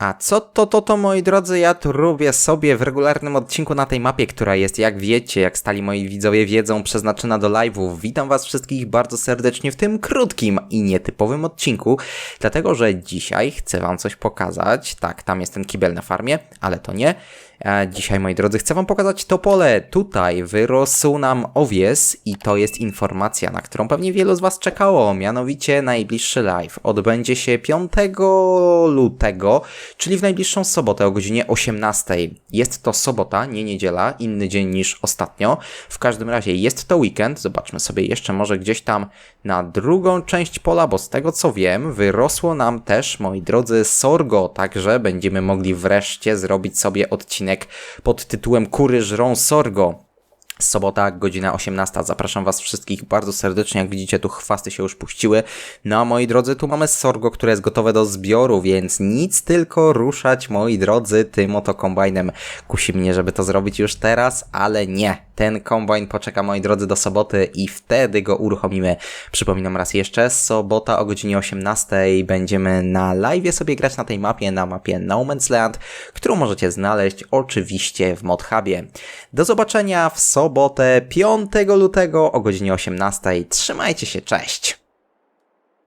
A co to, to, to, moi drodzy, ja tu robię sobie w regularnym odcinku na tej mapie, która jest, jak wiecie, jak stali moi widzowie wiedzą, przeznaczona do live'ów. Witam was wszystkich bardzo serdecznie w tym krótkim i nietypowym odcinku, dlatego, że dzisiaj chcę wam coś pokazać. Tak, tam jest ten kibel na farmie, ale to nie. E, Dzisiaj, moi drodzy, chcę Wam pokazać to pole. Tutaj wyrósł nam owies i to jest informacja, na którą pewnie wielu z Was czekało. Mianowicie najbliższy live odbędzie się 5 lutego, czyli w najbliższą sobotę o godzinie 18. Jest to sobota, nie niedziela, inny dzień niż ostatnio. W każdym razie jest to weekend. Zobaczmy sobie jeszcze może gdzieś tam na drugą część pola, bo z tego co wiem, wyrosło nam też, moi drodzy, sorgo, także będziemy mogli wreszcie zrobić sobie odcinek pod tytułem Kury żrą sorgo. Sobota, godzina 18. Zapraszam Was wszystkich bardzo serdecznie. Jak widzicie, tu chwasty się już puściły. No a moi drodzy, tu mamy sorgo, które jest gotowe do zbioru, więc nic tylko ruszać, moi drodzy, tym oto kombajnem. Kusi mnie, żeby to zrobić już teraz, ale nie. Ten kombajn poczeka, moi drodzy, do soboty i wtedy go uruchomimy. Przypominam raz jeszcze, sobota o godzinie 18 będziemy na live sobie grać na tej mapie, na mapie No Man's Land, którą możecie znaleźć oczywiście w ModHubie. Do zobaczenia w sobotę 5 lutego o godzinie 18. Trzymajcie się, cześć!